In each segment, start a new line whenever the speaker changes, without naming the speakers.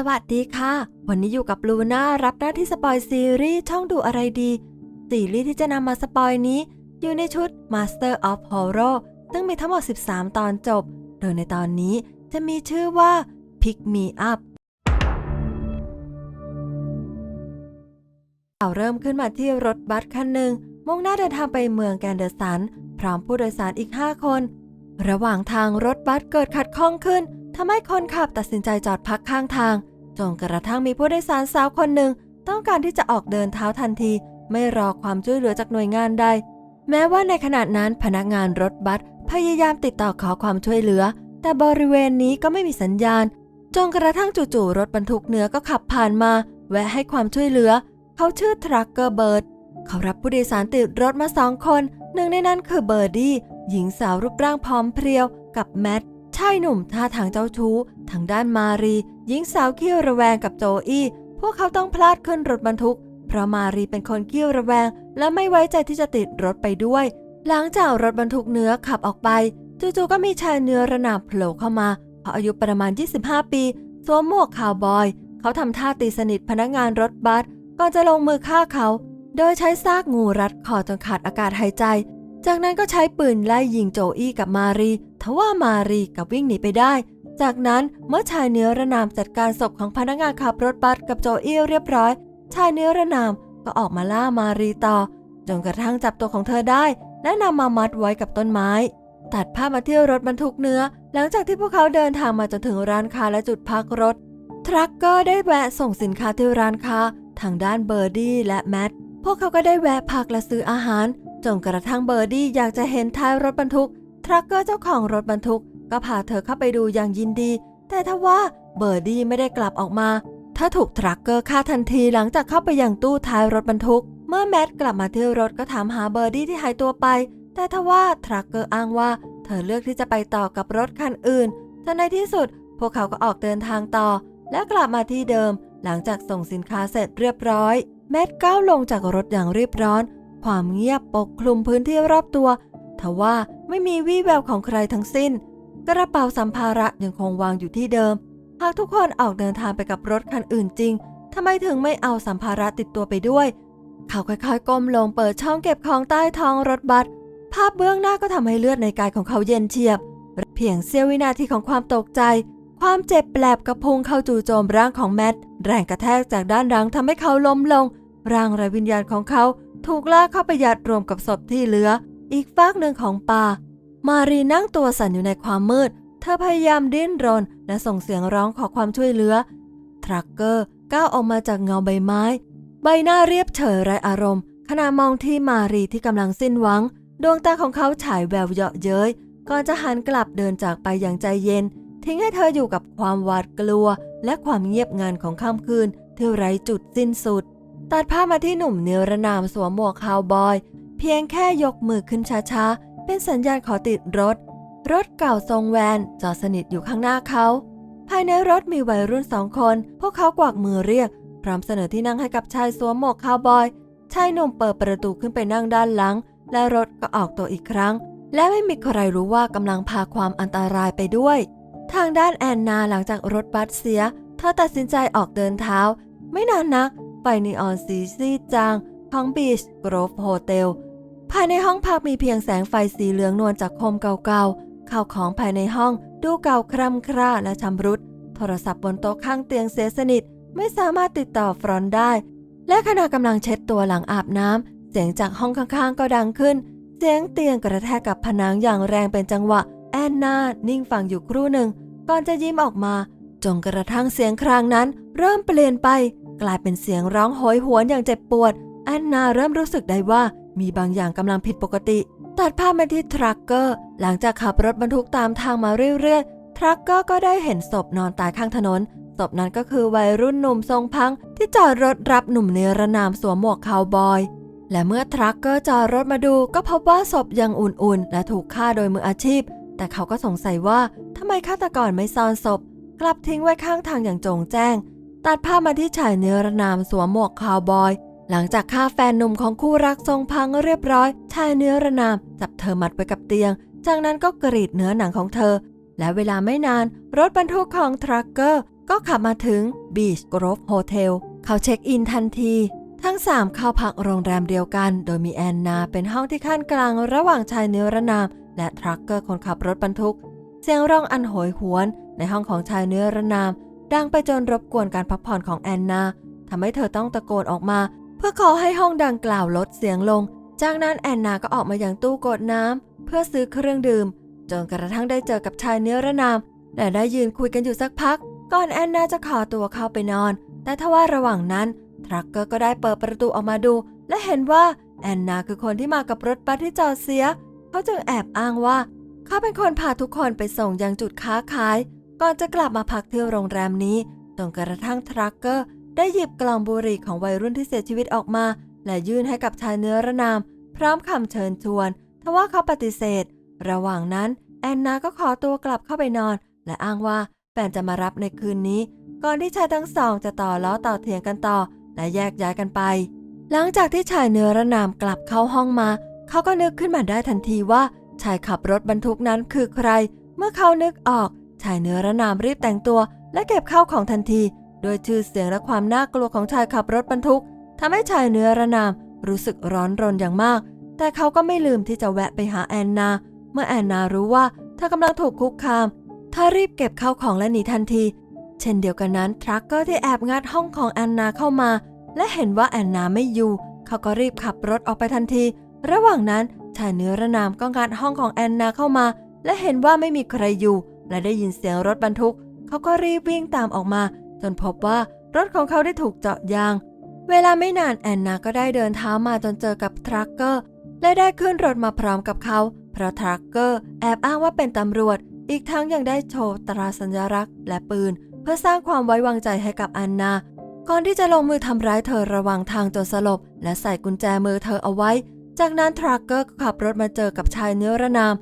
สวัสดีค่ะ วันนี้อยู่กับลูน่ารับหน้าที่สปอยซีรีส์ช่องดูอะไรดี ซีรีส์ที่จะนำมาสปอยนี้ อยู่ในชุด Master of Horror ซึ่งมีทั้งหมด 13 ตอนจบ โดยในตอนนี้จะมีชื่อว่า Pick Me Up เอาเริ่มขึ้นมาที่รถบัสคันหนึ่ง มุ่งหน้าเดินทางไปเมืองแกนเดอร์สัน พร้อมผู้โดยสารอีก 5 คน ระหว่างทางรถบัสเกิดขัดข้องขึ้น ทำให้คนขับตัดสินใจจอดพักข้างทาง จนกระทั่งมีผู้โดยสารสาวคนหนึ่ง ต้องการที่จะออกเดินเท้าทันที ไม่รอความช่วยเหลือจากหน่วยงานใด แม้ว่าในขณะนั้นพนักงานรถบัสพยายามติดต่อขอความช่วยเหลือ แต่บริเวณนี้ก็ไม่มีสัญญาณ จนกระทั่งจู่ๆรถบรรทุกเนื้อก็ขับผ่านมา แวะให้ความช่วยเหลือ เขาชื่อทรัคเกอร์เบิร์ดเขารับผู้โดยสารติดรถมาสองคน หนึ่งในนั้นคือเบอร์ดี้หญิงสาวรูปร่างพร้อมเพรียวกับแมท ชายหนุ่มท่าทางเจ้าชู้ทางด้านมารี หญิงสาวขี้ระแวงกับโจอี้พวกเขาต้องพลาดขึ้นรถบรรทุก เพราะมารีเป็นคนขี้ระแวง และไม่ไว้ใจที่จะติดรถไปด้วย หลังจากรถบรรทุกเนื้อขับออกไปจู่ๆก็มีชายเนื้อระนาบโผล่เข้ามาเขาอายุประมาณ 25 ปีสวมหมวกคาวบอย เขาทำท่าตีสนิทพนักงานรถบัสก่อนจะลงมือฆ่าเขา โดยใช้ซากงูรัดคอจนขาดอากาศหายใจ จากนั้นก็ใช้ปืนไล่ยิงโจอี้กับมารี ทว่ามารีกับวิ่งหนีไปได้ จากนั้นเมื่อชายเนื้อระนามจัดการศพของพนักงานขับรถบัสกับโจอี้เรียบร้อย ชายเนื้อระนามก็ออกมาล่ามารีต่อ จนกระทั่งจับตัวของเธอได้ และนำมามัดไว้กับต้นไม้ ตัดภาพมาที่รถบรรทุกเนื้อ หลังจากที่พวกเขาเดินทางมาจนถึงร้านค้าและจุดพักรถ ทรัคเกอร์ได้แวะส่งสินค้าที่ร้านค้า ทางด้านเบอร์ดี้และแมทพวกเขาก็ได้แวะพักและซื้ออาหารจนกระทั่งเบอร์ดี้อยากจะเห็นท้ายรถบรรทุก ทรัคเกอร์เจ้าของรถบรรทุก ก็พาเธอเข้าไปดูอย่างยินดี แต่ทว่าเบอร์ดี้ไม่ได้กลับออกมา ถ้าถูกทรัคเกอร์ฆ่าทันทีหลังจากเข้าไปยังตู้ท้ายรถบรรทุก เมื่อแมทกลับมาที่รถก็ถามหาเบอร์ดี้ที่หายตัวไป แต่ทว่าทรัคเกอร์อ้างว่า เธอเลือกที่จะไปต่อกับรถคันอื่นจนในที่สุด พวกเขาก็ออกเดินทางต่อ และกลับมาที่เดิม หลังจากส่งสินค้าเสร็จเรียบร้อย แมทก้าวลงจากรถอย่างรีบร้อน ความเงียบปกคลุมพื้นที่รอบตัวทว่า ไม่มีวี่แววของใครทั้งสิ้น กระเป๋าสัมภาระยังคงวางอยู่ที่เดิม หากทุกคนออกเดินทางไปกับรถคันอื่นจริงทำไมถึงไม่เอาสัมภาระติดตัวไปด้วย เขาค่อยๆก้มลงเปิดช่องเก็บของใต้ท้องรถบัสภาพเบื้องหน้าก็ทำให้เลือดในกายของเขาเย็นเฉียบ เพียงเสี้ยววินาทีของความตกใจ ความเจ็บแปลบกระพุ้งเข้าจู่โจมร่างของแมทแรงกระแทกจากด้านหลังทำให้เขาล้มลง ร่างไร้วิญญาณของเขาถูกลากเข้าไปยัดรวมกับศพที่เหลือ อีกฟากหนึ่งของป่า มารีนั่งตัวสั่นอยู่ในความมืด เธอพยายามดิ้นรนและส่งเสียงร้องขอความช่วยเหลือ ทรัคเกอร์ก้าวออกมาจากเงาใบไม้ ใบหน้าเรียบเฉยไรอารมณ์ ขณะมองที่มารีที่กำลังสิ้นหวัง ดวงตาของเขาฉายแววเยาะเย้ยก่อนจะหันกลับเดินจากไปอย่างใจเย็น ทิ้งให้เธออยู่กับความหวาดกลัว และความเงียบงันของค่ำคืนที่ไร้จุดสิ้นสุด ตัดภาพมาที่หนุ่มเนรนามสวมหมวกคาวบอย เพียงแค่ยกมือขึ้นช้าๆ เป็นสัญญาณขอติดรถ รถเก่าทรงแวนจอดสนิทอยู่ข้างหน้าเขา ภายในรถมีวัยรุ่นสองคน พวกเขากวักมือเรียก พร้อมเสนอที่นั่งให้กับชายสวมหมวกคาวบอย ชายหนุ่มเปิดประตูขึ้นไปนั่งด้านหลัง และรถก็ออกตัวอีกครั้ง และไม่มีใครรู้ว่ากำลังพาความอันตรายไปด้วย ทางด้านแอนนาหลังจากรถบัสเสีย เธอตัดสินใจออกเดินเท้า ไม่นานนักไฟนีออนสีซีดจางของบีชกรฟโฮเทลายในห้องพักมีเพียงแสงไฟสีเหลืองนวลจากโคมเก่าๆ ข้าวของภายในห้องดูเก่าคร่ำคร่าและชำรุด โทรศัพท์บนโต๊ะข้างเตียงเสียสนิท ไม่สามารถติดต่อฟรอนได้ และขณะกำลังเช็ดตัวหลังอาบน้ำ เสียงจากห้องข้างๆ ก็ดังขึ้น เสียงเตียงกระแทกกับผนังอย่างแรงเป็นจังหวะ แอนนานิ่งฟังอยู่ครู่หนึ่ง ก่อนจะยิ้มออกมา จนกระทั่งเสียงครางนั้น เริ่มเปลี่ยนไป กลายเป็นเสียงร้องโหยหวนอย่างเจ็บปวด แอนนาเริ่มรู้สึกได้ว่า มีบางอย่างกำลังผิดปกติ ตัดภาพมาที่ทรัคเกอร์ หลังจากขับรถบรรทุกตามทางมาเรื่อยๆ ทรัคเกอร์ก็ได้เห็นศพนอนตายข้างถนน ศพนั้นก็คือวัยรุ่นหนุ่มทรงพัง ที่จอดรถรับหนุ่มเนรนามสวมหมวกคาวบอย และเมื่อทรัคเกอร์จอดรถมาดู ก็พบว่าศพยังอุ่นๆ และถูกฆ่าโดยมืออาชีพ แต่เขาก็สงสัยว่าทำไมฆาตกรไม่ซ่อนศพ กลับทิ้งไว้ข้างทางอย่างจงแจ้ง ตัดภาพมาที่ชายเนรนามสวมหมวกคาวบอย หลังจากฆ่าแฟนหนุ่มของคู่รักทรงพังเรียบร้อยชายเนื้อระนามจับเธอมัดไว้กับเตียง จากนั้นก็กรีดเนื้อหนังของเธอ และเวลาไม่นาน รถบรรทุกของทรัคเกอร์ก็ขับมาถึง Beach Grove Hotel เขาเช็คอินทันที ทั้งสามเข้าพักโรงแรมเดียวกัน โดยมีแอนนาเป็นห้องที่ขั้นกลางระหว่างชายเนื้อระนาม และทรัคเกอร์คนขับรถบรรทุก เสียงร้องอันโหยหวน ในห้องของชายเนื้อระนาม ดังไปจนรบกวนการพักผ่อนของแอนนาทำให้เธอต้องตะโกนออกมา เพื่อขอให้ห้องดังกล่าวลดเสียงลง จากนั้นแอนนาก็ออกมาอย่างตู้กดน้ำเพื่อซื้อเครื่องดื่ม จนกระทั่งได้เจอกับชายเนื้อระนามและได้ยืนคุยกันอยู่สักพัก ก่อนแอนนาจะขอตัวเข้าไปนอน แต่ทว่าระหว่างนั้นทรัคเกอร์ก็ได้เปิดประตูออกมาดู และเห็นว่าแอนนาคือคนที่มากับรถบัสที่จอดเสีย เขาจึงแอบอ้างว่า เขาเป็นคนพาทุกคนไปส่งยังจุดค้าขาย ก่อนจะกลับมาพักที่โรงแรมนี้จนกระทั่งทรัคเกอร์ ได้หยิบกล่องบุหรี่ของวัยรุ่นที่เสียชีวิตออกมา และยื่นให้กับชายเนื้อระนาม พร้อมคำเชิญชวน ทว่าเขาปฏิเสธ ระหว่างนั้น แอนนาก็ขอตัวกลับเข้าไปนอน และอ้างว่าแฟนจะมารับในคืนนี้ ก่อนที่ชายทั้งสอง จะต่อล้อต่อเถียงกันต่อ และแยกย้ายกันไป หลังจากที่ชายเนื้อระนามกลับเข้าห้องมา เขาก็นึกขึ้นมาได้ทันทีว่า ชายขับรถบรรทุกนั้นคือใคร เมื่อเขานึกออก ชายเนื้อระนามรีบแต่งตัว และเก็บข้าวของทันที โดยชื่อเสียงและความน่ากลัวของชายขับรถบรรทุกทำให้ชายเนื้อระนามรู้สึกร้อนรนอย่างมาก แต่เขาก็ไม่ลืมที่จะแวะไปหาแอนนา เมื่อแอนนารู้ว่าเธอกำลังถูกคุกคามเธอรีบเก็บข้าวของและหนีทันที เช่นเดียวกันนั้น ทรัคกอร์ที่แอบงัดห้องของแอนนาเข้ามา และเห็นว่าแอนนาไม่อยู่ เขาก็รีบขับรถออกไปทันที ระหว่างนั้นชายเนื้อระนามก็งัดห้องของแอนนาเข้ามา และเห็นว่าไม่มีใครอยู่ และได้ยินเสียงรถบรรทุก เขาก็รีบวิ่งตามออกมา นพบว่ารถของเขาได้ถูกเจาะยาง เวลาไม่นานแอนนาก็ได้เดินเท้ามาจนเจอกับทรัคเกอร์และได้ขึ้นรถมาพร้อมกับเขา เพราะทรัคเกอร์แอบอ้างว่าเป็นตำรวจ อีกทั้งยังได้โชว์ตราสัญลักษณ์และปืน เพื่อสร้างความไว้วางใจให้กับแอนนาก่อนที่จะลงมือทำร้ายเธอระหว่างทางจนสลบ และใส่กุญแจมือเธอเอาไว้ จากนั้นทรัคเกอร์ขับรถมาเจอกับชายเนื้อระนาม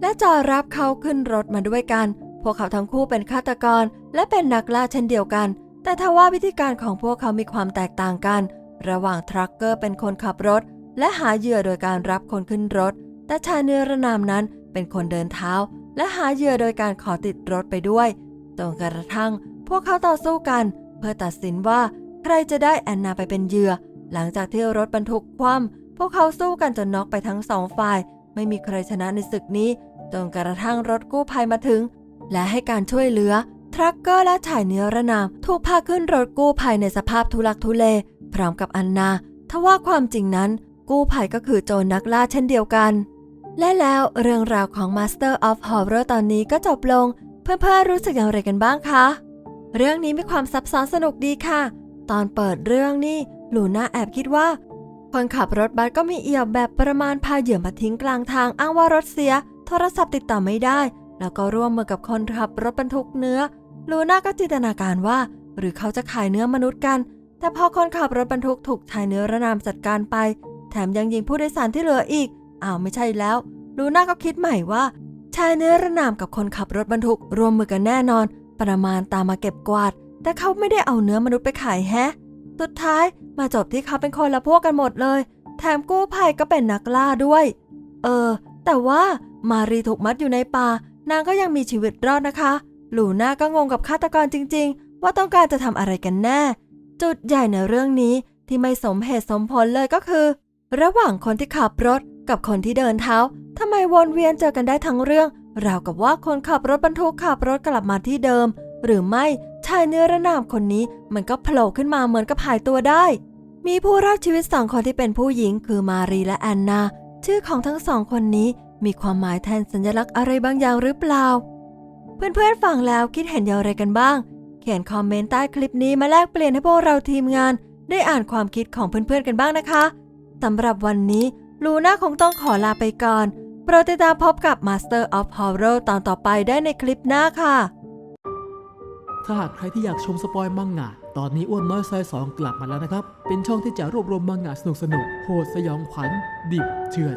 และจอรับเขาขึ้นรถมาด้วยกัน พวกเขาทั้งคู่เป็นฆาตกรและเป็นนักล่าเช่นเดียวกัน แต่ทว่าวิธีการของพวกเขามีความแตกต่างกัน ระหว่างทรัคเกอร์เป็นคนขับรถ และหาเหยื่อโดยการรับคนขึ้นรถ แต่ชายเนื้อระนามนั้นเป็นคนเดินเท้า และหาเหยื่อโดยการขอติดรถไปด้วยจนกระทั่ง พวกเขาต่อสู้กัน เพื่อตัดสินว่าใครจะได้แอนนาไปเป็นเหยื่อ หลังจากที่รถบรรทุกคว่ำพวกเขาสู้กันจนน็อกไปทั้งสองฝ่าย ไม่มีใครชนะในศึกนี้จนกระทั่งรถกู้ภัยมาถึง และให้การช่วยเหลือ ทรัคเกอร์และชายเนื้อระนามถูกพาขึ้นรถกู้ภัยในสภาพทุลักทุเล พร้อมกับอันนา ทว่าความจริงนั้น กู้ภัยก็คือโจรนักล่าเช่นเดียวกัน และแล้วเรื่องราวของ Master of Horror ตอนนี้ก็จบลง เพื่อนๆรู้สึกอย่างไรกันบ้างคะ เรื่องนี้มีความซับซ้อนสนุกดีค่ะ ตอนเปิดเรื่องนี่ลูน่าแอบคิดว่าคนขับรถบัสก็มีเอี่ยวแบบประมาณพาเหยื่อมาทิ้งกลางทางอ้างว่ารถเสีย โทรศัพท์ติดต่อไม่ได้ แล้วก็ร่วมมือกับคนขับรถบรรทุกเนื้อ ลูน่าก็จินตนาการว่า หรือเขาจะขายเนื้อมนุษย์กัน แต่พอคนขับรถบรรทุกถูกชายเนื้อระนามจัดการไป แถมยังยิงผู้โดยสารที่เหลืออีก อ้าวไม่ใช่แล้ว ลูน่าก็คิดใหม่ว่า ชายเนื้อระนามกับคนขับรถบรรทุกร่วมมือกันแน่นอน ประมาณตามมาเก็บกวาด แต่เขาไม่ได้เอาเนื้อมนุษย์ไปขายแฮะ สุดท้ายมาจบที่เขาเป็นคนละพวกกันหมดเลย แถมกู้ภัยก็เป็นนักล่าด้วย เออ แต่ว่ามารีถูกมัดอยู่ในป่า นางก็ยังมีชีวิตรอดนะคะหลูน่าก็งงกับฆาตกรจริง ๆ ว่าต้องการจะทำอะไรกันแน่ จุดใหญ่ในเรื่องนี้ที่ไม่สมเหตุสมผลเลยก็คือ ระหว่างคนที่ขับรถกับคนที่เดินเท้าทำไมวนเวียนเจอกันได้ทั้งเรื่อง ราวกับว่าคนขับรถบรรทุกขับรถกลับมาที่เดิม หรือไม่ชายเนื้อระนามคนนี้มันก็โผล่ขึ้นมาเหมือนกับหายตัวได้ มีผู้รอดชีวิตสองคนที่เป็นผู้หญิงคือมารีและแอนนา ชื่อของทั้งสองคนนี้ มีความหมายแทนสัญลักษณ์อะไรบางอย่างหรือเปล่า เพื่อนๆฟังแล้วคิดเห็นอย่างไรกันบ้าง เขียนคอมเมนต์ใต้คลิปนี้มาแลกเปลี่ยนให้พวกเราทีมงาน ได้อ่านความคิดของเพื่อนๆกันบ้างนะคะสำหรับวันนี้ลูน่าคงต้องขอลาไปก่อนโปรดติดตามพบกับ Master of Horror ตอนต่อไปได้ในคลิปหน้าค่ะ
ถ้าหากใครที่อยากชมสปอยมังงะ ตอนนี้อ้วนน้อยซอยสองกลับมาแล้วนะครับ เป็นช่องที่จะรวบรวมมังงะสนุกสนุกๆโหดสยองขวัญ ดิบเถื่อน